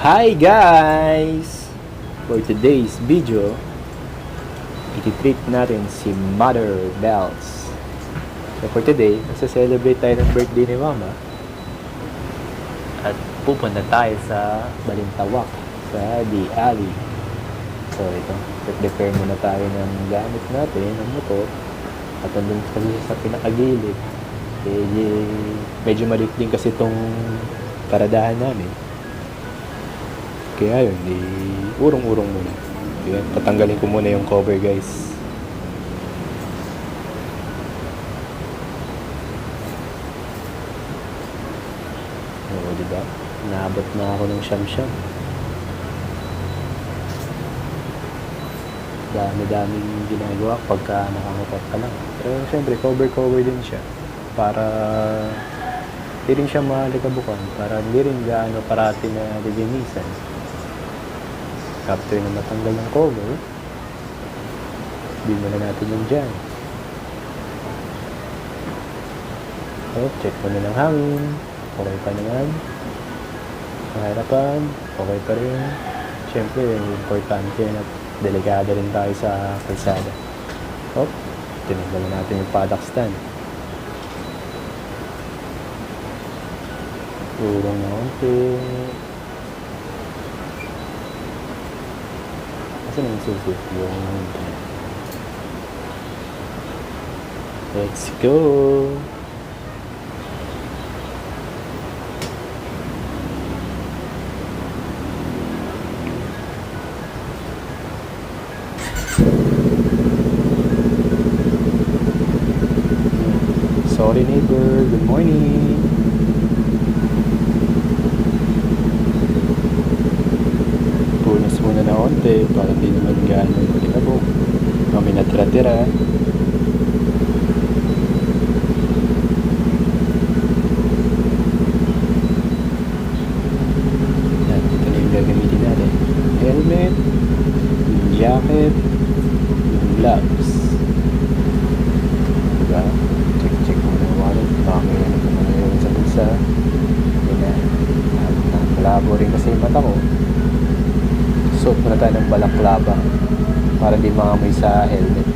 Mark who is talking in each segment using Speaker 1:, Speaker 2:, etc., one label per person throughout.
Speaker 1: Hi guys! For today's video, iti-treat natin si Mother Bells. So for today, nasa-celebrate tayo ng birthday ni Mama. At pupunta tayo sa Balintawak, sa The Alley. So ito, prepare muna tayo ng gamit natin, ng motor. At andun kasi sa pinakagilid. Eh, medyo maliit din kasi itong paradahan namin. Kaya yun, di urong-urong muna. Kaya tatanggalin ko muna yung cover guys. Oo, di ba? Naabot na ako ng siyam-siyam. Dami-daming ginagawa pagka nakamotor ka lang. Pero syempre, cover-cover din siya. Para hindi rin siya malikabukan. Para hindi rin gaano parati na lilinisan. After na matanggal ng cover, hindi na natin yun dyan. So, check mo na ng hangin. Okay pa naman. Ang harapan, okay pa rin. Siyempre, importante na delikado rin tayo sa kalsada. Tinanggal na natin yung paddock stand. Urong na konti. Let's go! Sorry neighbor, good morning. Onte para hindi naman gano'ng malikabok. Kami natira-tira. Yan, ito na yung gagamitin natin. Helmet, yung jacket, yung gloves. Diba? Check, check muna yung wallet. Baka may ano pa naman yun sa bulsa. Yan na. At ah, malabo rin kasi yung mata ko. Suot muna tayo ng balaklava di mangamoy sa helmet.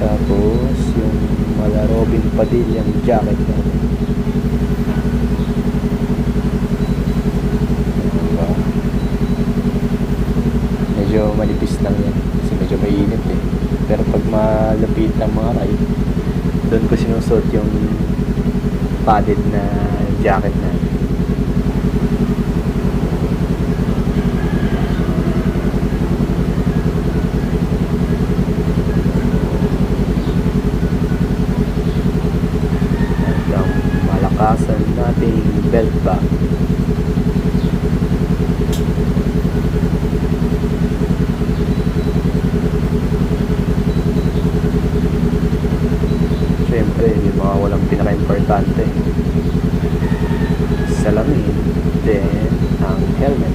Speaker 1: Tapos, yung mala Robin Padilla yung jacket natin. Diba? Medyo manipis lang yan kasi medyo mainit eh. Pero pag malapit ang mga ride, doon ko sinusuot yung padded na jacket na at ang malakasan nating belt bag syempre yung mga walang pinaka-importante salamin then ang helmet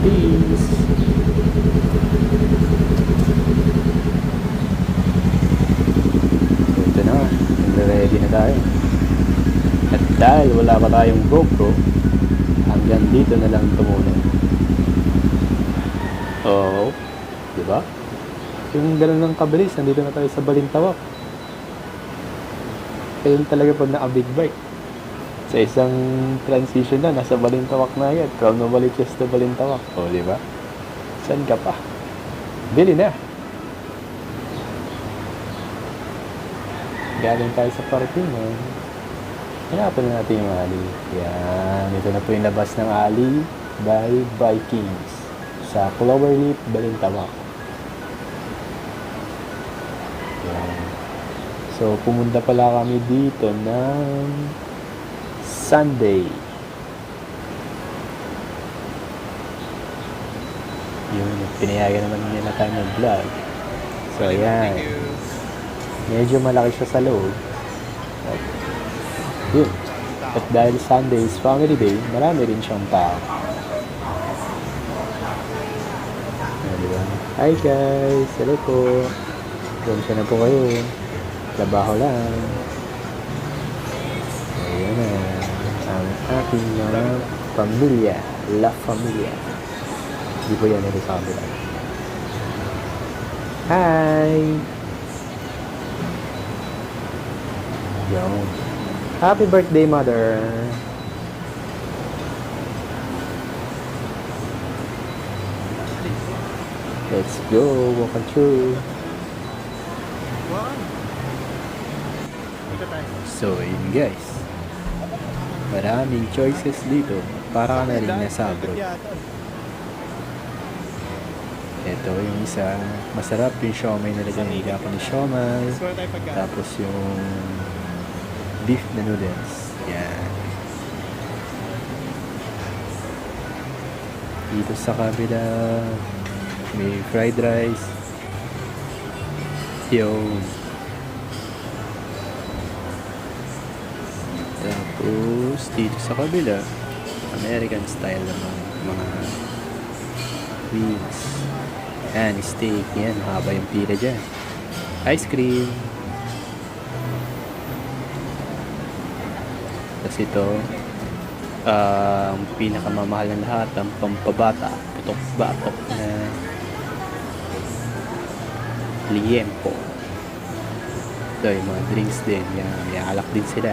Speaker 1: peace ito na ready na tayo at dahil wala pa tayong GoPro hanggang dito na lang tumunan Oo. Di ba? Yung ganun ng kabilis, nandito na tayo sa Balintawak. Kaya talaga pag naka-big bike. Sa isang transition na, nasa Balintawak na yan. From Novaliches to Balintawak. O, di ba? Saan ka pa? Bili na. Galing tayo sa parking mo. Hanapin na natin yung alley. Yan. Ito na po yung labas ng alley by Vikings sa Cloverleaf, Balintawak. Yan. So, pumunta pala kami dito ng Sunday. Yun, pinayagan naman nila tayo mag-vlog. So, ayan. Medyo malaki siya sa loob. At, yun. At dahil Sunday is family day, marami rin siyang tao. Hi guys! Hello po! Kamusta na po kayo? Trabaho lang. Ayan na. Ang aking mga pamilya. La Familia. Hindi po yan ito sa kabila. Hi! Yun. Happy birthday, mother! Let's go! Walk on through! So, yun guys. Maraming choices dito. Para na rin nasa. Ito yung isa. Masarap yung siomay na lagyan ng Japanese siomay. Tapos yung beef na noodles. Yan. Dito sa kabila, may fried rice. Yung Tapos, dito sa kabila, American style naman mga wings. Yan, steak. Yan, haba yung pila dyan. Ice cream. Tapos ito, ah, ang pinakamamahal ng lahat, ang pampabata, putok-batok na liempo. Ito, yung mga drinks din. Yan, may alak din sila.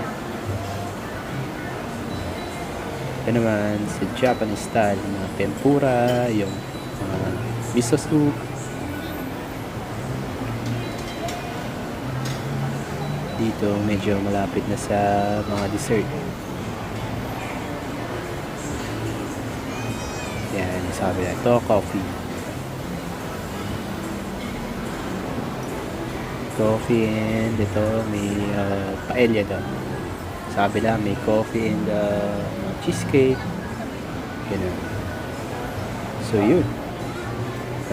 Speaker 1: Ito naman sa Japanese style, mga tempura, yung mga miso soup. Dito medyo malapit na sa mga dessert. Yan, sabi na ito, coffee. Coffee and ito may uh, paella daw. Sabi lang may coffee and uh, cheesecake. Ganun. So yun.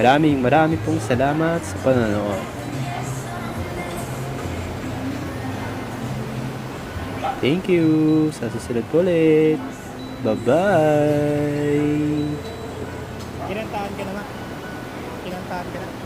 Speaker 1: Maraming maraming pong salamat sa panonood. Thank you. Sa susunod ulit. Bye-bye.
Speaker 2: Kinantahan ka na nga. Kinantahan ka na.